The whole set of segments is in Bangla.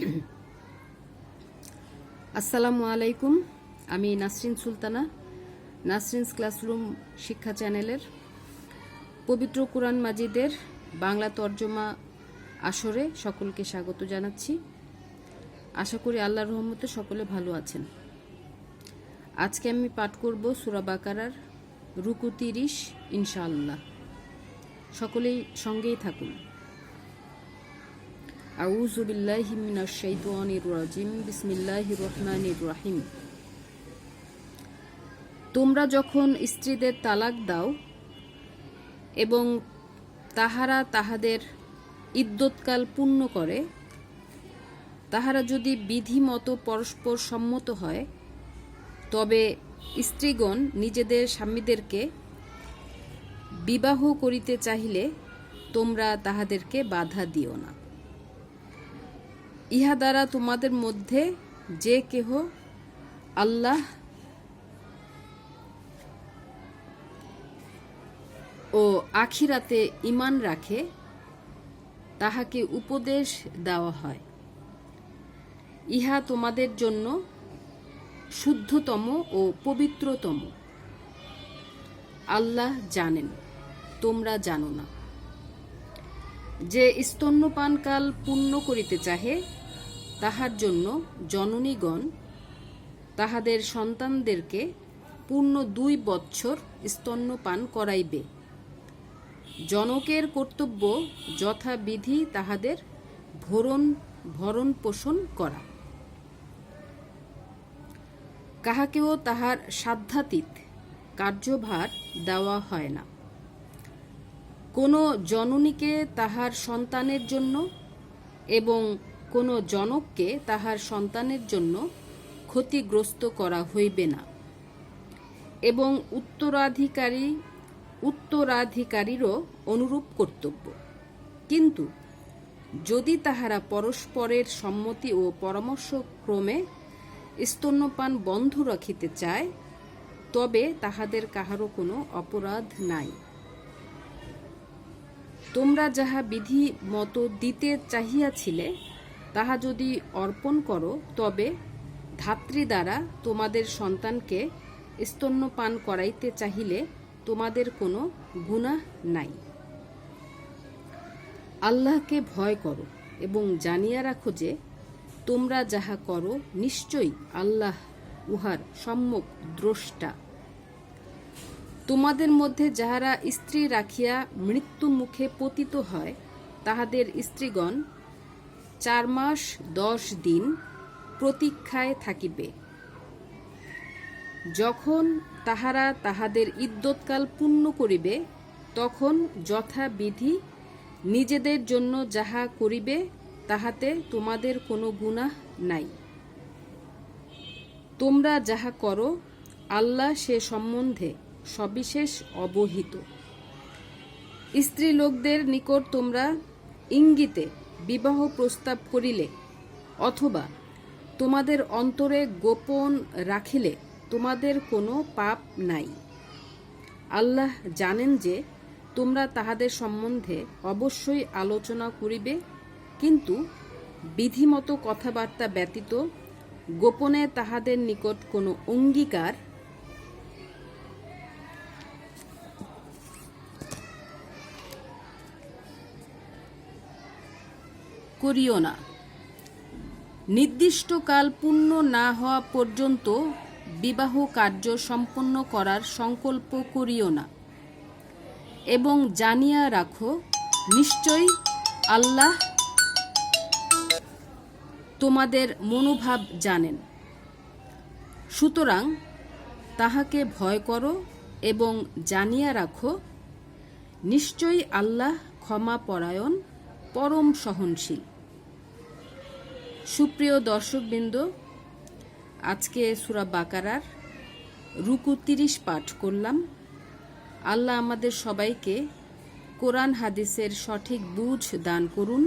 আসসালামু আলাইকুম। আমি নাসরিন সুলতানা, নাসরিনস ক্লাসরুম শিক্ষা চ্যানেলের পবিত্র কোরআন মাজিদের বাংলা তর্জমা আসরে সকলকে স্বাগত জানাচ্ছি। আশা করি আল্লাহ রহমতে সকলে ভালো আছেন। আজকে আমি পাঠ করব সুরা বাকারার রুকু তিরিশ, ইনশাআল্লাহ। সকলেই সঙ্গেই থাকুন। আউযু বিল্লাহি মিনাশ শাইতানির রাজিম। বিসমিল্লাহির তোমরা যখন স্ত্রীদের তালাক দাও এবং তাহারা তাহাদের ইদ্যৎকাল পূর্ণ করে, তাহারা যদি বিধি মতো পরস্পর সম্মত হয়, তবে স্ত্রীগণ নিজেদের স্বামীদেরকে বিবাহ করিতে চাহিলে তোমরা তাহাদেরকে বাধা দিও না। ইহা দ্বারা তোমাদের মধ্যে যে কেহ আল্লাহ ও আখিরাতে ইমান রাখে, তাহাকে উপদেশ দেওয়া হয়। ইহা তোমাদের জন্য শুদ্ধতম ও পবিত্রতম। আল্লাহ জানেন, তোমরা জানো না। যে স্তন্যপানকাল পূর্ণ করিতে চাহে তাহার জন্য জননীগণ তাহাদের সন্তানদেরকে পূর্ণ দুই বৎসর স্তন্যপান করাইবে। জনকের কর্তব্য যথাবিধি তাহাদের ভরণ ভরণ পোষণ করা। কাহাকেও তাহার সাধ্যাতীত কার্যভার দেওয়া হয় না। কোনো জননীকে তাহার সন্তানের জন্য এবং কোনো জনককে তাহার সন্তানের জন্য ক্ষতিগ্রস্ত করা হইবে না। এবং উত্তরাধিকারী, উত্তরাধিকারীরও অনুরূপ কর্তব্য। কিন্তু যদি তাহারা পরস্পরের সম্মতি ও পরামর্শক্রমে স্তন্যপান বন্ধ রাখিতে চায়, তবে তাহাদের কাহারও কোনো অপরাধ নাই। তোমরা যাহা বিধি মতো দিতে চাহিয়াছিলে তাহা যদি অর্পণ করো, তবে ধাত্রী দ্বারা তোমাদের সন্তানকে স্তন্যপান করাইতে চাহিলে তোমাদের কোনো গুনাহ নাই। আল্লাহকে ভয় করো এবং জানিয়া রাখো যে তোমরা যাহা করো, নিশ্চয়ই আল্লাহ উহার সম্যক দ্রষ্টা। তোমাদের মধ্যে যাহারা স্ত্রী রাখিয়া মৃত্যু মুখে পতিত হয়, তাহাদের স্ত্রীগণ চার মাস, দশ দিন প্রতীক্ষায় থাকিবে। যখন তাহারা তাহাদের ইদ্যৎকাল পূর্ণ করিবে, তখন যথাবিধি নিজেদের জন্য যাহা করিবে, তাহাতে তোমাদের কোনো গুনাহ নাই। তোমরা যাহা করো, আল্লাহ সে সম্বন্ধে সবিশেষ অবহিত। স্ত্রী লোকদের নিকট তোমরা ইঙ্গিতে বিবাহ প্রস্তাব করিলে অথবা তোমাদের অন্তরে গোপন রাখিলে তোমাদের কোনো পাপ নাই। আল্লাহ জানেন যে তোমরা তাহাদের সম্বন্ধে অবশ্যই আলোচনা করিবে, কিন্তু বিধিমতো কথাবার্তা ব্যতীত গোপনে তাহাদের নিকট কোনো অঙ্গীকার করিও না। নির্দিষ্ট কাল পূর্ণ না হওয়া পর্যন্ত বিবাহ কার্য সম্পন্ন করার সংকল্প করিও না। এবং জানিয়া রাখো, নিশ্চয়ই আল্লাহ তোমাদের মনোভাব জানেন। সুতরাং তাহাকে ভয় করো এবং জানিয়া রাখো, নিশ্চয়ই আল্লাহ ক্ষমা পরায়ণ, পরম সহনশীল। সুপ্রিয় দর্শকবৃন্দ, আজকে সুরা বাকারার রুকু তিরিশ পাঠ করলাম। আল্লাহ আমাদের সবাইকে কোরআন হাদিসের সঠিক বুঝ দান করুন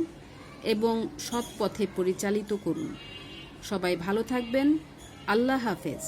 এবং সৎ পথে পরিচালিত করুন। সবাই ভালো থাকবেন। আল্লাহ হাফেজ।